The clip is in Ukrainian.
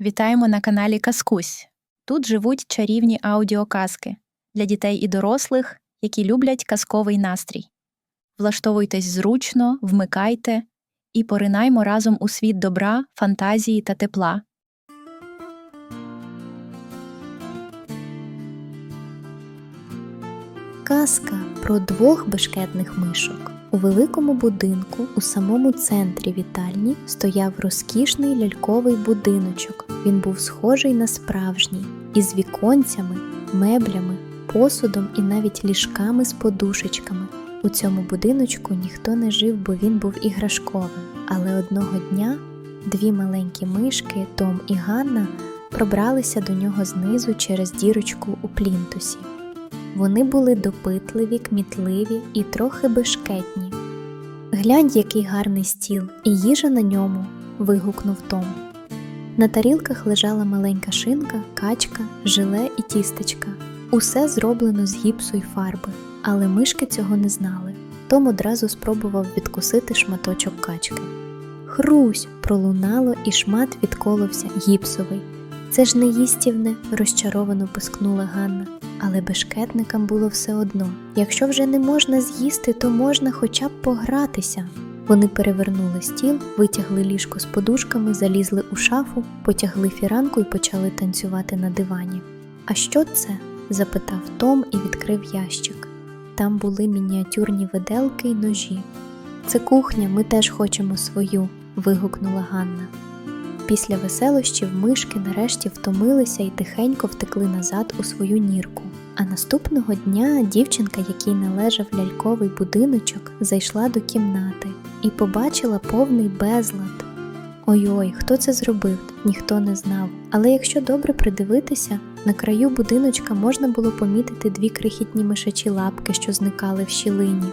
Вітаємо на каналі Казкусь. Тут живуть чарівні аудіоказки для дітей і дорослих, які люблять казковий настрій. Влаштовуйтесь зручно, вмикайте і поринаймо разом у світ добра, фантазії та тепла. Казка про двох бешкетних мишок. У великому будинку у самому центрі вітальні стояв розкішний ляльковий будиночок. Він був схожий на справжній, із віконцями, меблями, посудом і навіть ліжками з подушечками. У цьому будиночку ніхто не жив, бо він був іграшковим. Але одного дня дві маленькі мишки, Том і Ганна, пробралися до нього знизу через дірочку у плінтусі. Вони були допитливі, кмітливі і трохи бешкетні. Глянь, який гарний стіл, і їжа на ньому. вигукнув Том. На тарілках лежала маленька шинка, качка, желе і тістечка. Усе зроблено з гіпсу й фарби, але мишки цього не знали. Том одразу спробував відкусити шматочок качки. Хрусь! пролунало, і шмат відколовся гіпсовий. Це ж не їстівне, розчаровано пискнула Ганна. Але бешкетникам було все одно. Якщо вже не можна з'їсти, то можна хоча б погратися. Вони перевернули стіл, витягли ліжко з подушками, залізли у шафу, потягли фіранку і почали танцювати на дивані. А що це? запитав Том і відкрив ящик. Там були мініатюрні виделки й ножі. Це кухня, ми теж хочемо свою. вигукнула Ганна. Після веселощів мишки нарешті втомилися і тихенько втекли назад у свою нірку. А наступного дня дівчинка, якій належав ляльковий будиночок, зайшла до кімнати і побачила повний безлад. Ой-ой, хто це зробив, ніхто не знав. Але якщо добре придивитися, на краю будиночка можна було помітити дві крихітні мишачі лапки, що зникали в щілині.